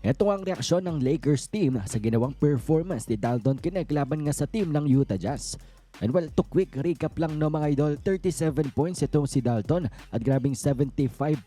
Ito ang reaksyon ng Lakers team sa ginawang performance ni Dalton Kinect laban nga sa team ng Utah Jazz. And well, to quick recap lang no mga idol, 37 points itong si Dalton at grabing 75%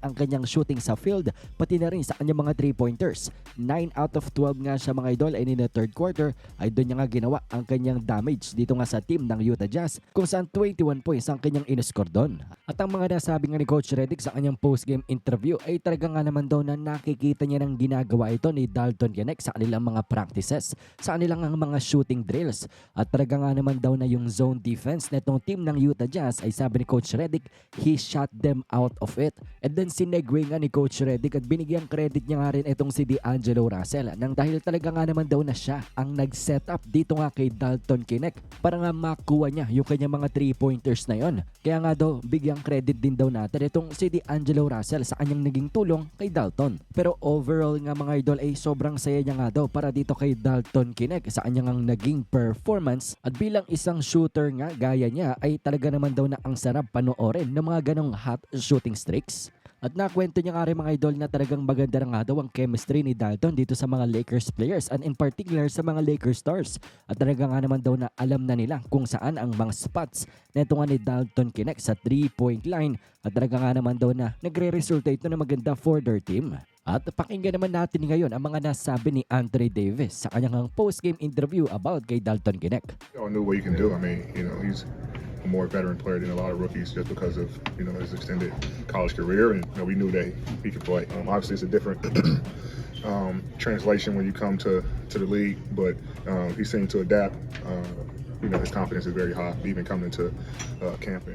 ang kanyang shooting sa field, pati na rin sa kanyang mga 3-pointers. 9 out of 12 nga siya mga idol and in the third quarter ay doon niya nga ginawa ang kanyang damage dito nga sa team ng Utah Jazz kung saan 21 points ang kanyang inoscore doon. At ang mga nasabi nga ni Coach Redick sa kanyang post-game interview ay talaga nga naman daw na nakikita niya ng ginagawa ito ni Dalton Kinect sa kanilang mga practices, sa kanilang mga shooting drills. At talaga nga naman daw na yung zone defense netong team ng Utah Jazz ay sabi ni Coach Redick, he shot them out of it. And then sinegway nga ni Coach Redick at binigyan credit niya nga rin itong si D'Angelo Russell nang dahil talaga nga naman daw na siya ang nag-set up dito nga kay Dalton Kinect para nga makuha niya yung kanyang mga 3-pointers na yon. Kaya nga daw, bigyang credit din daw natin itong si D'Angelo Russell sa kanyang naging tulong kay Dalton. Pero overall nga mga idol ay sobrang saya niya nga daw para dito kay Dalton Kinect sa kanyang ang naging performance at bilang isang shooter nga gaya niya ay talaga naman daw na ang sarap panoorin ng mga ganong hot shooting streaks. At nakwento niya nga rin mga idol na talagang maganda na nga daw ang chemistry ni Dalton dito sa mga Lakers players and in particular sa mga Lakers stars. At talaga nga naman daw na alam na nila kung saan ang mga spots neto nga ni Dalton Kinect sa 3-point line. At talaga nga naman daw na nagre-resulta ito na maganda for their team. At pakinggan naman natin ngayon ang mga nasabi ni Andre Davis sa kanyang post-game interview about kay Dalton Kinect. We all knew what he can do. I mean, you know, he's a more veteran player than a lot of rookies just because of you know his extended college career, and you know, we knew that he could play. Um, obviously, it's a different um, translation when you come to to the league, but um, he seemed to adapt. Uh, you know, his confidence is very high, even coming to uh, camp.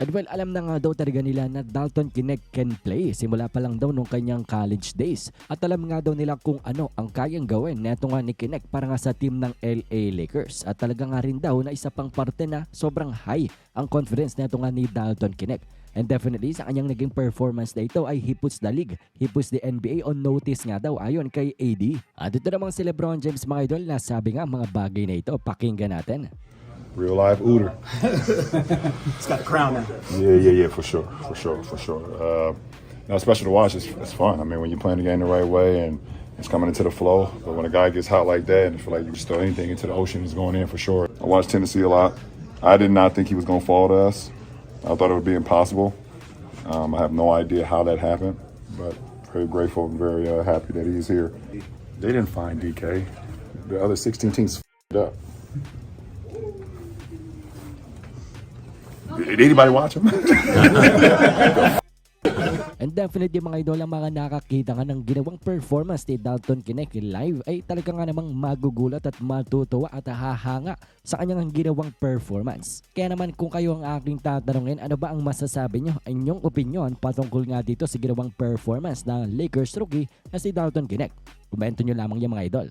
And, well, alam na nga daw talaga nila na Dalton Kinect can play simula pa lang daw nung kanyang college days. At alam nga daw nila kung ano ang kayang gawin neto nga ni Kinect para nga sa team ng LA Lakers. At talaga nga rin daw na isa pang parte na sobrang high ang confidence neto nga ni Dalton Kinect. And definitely sa kanyang naging performance na ito ay he puts the league, he puts the NBA on notice nga daw ayon kay AD. At ito namang si Lebron James mga idol na sabi nga mga bagay na ito, pakinggan natin. Real life Ooter. It's got a crown now. Yeah, yeah, yeah, for sure, for sure, for sure. Uh, you know, special to watch. It's, it's fun. I mean, when you're playing the game the right way and it's coming into the flow. But when a guy gets hot like that and you feel like you can throw anything into the ocean, is going in for sure. I watched Tennessee a lot. I did not think he was going to fall to us. I thought it would be impossible. Um, I have no idea how that happened, but very grateful and very uh, happy that he's here. They didn't find DK. The other 16 teams f***ed up. Did anybody watch him? And definitely mga idol ang mga nakakita nga ng ginawang performance ni Dalton Kinect live ay talaga nga namang magugulat at matutuwa at hahanga sa kanyang ginawang performance. Kaya naman kung kayo ang aking tatanungin ano ba ang masasabi nyo, inyong opinion patungkol nga dito sa ginawang performance ng Lakers rookie na si Dalton Kinect. Komento nyo lamang yung mga idol.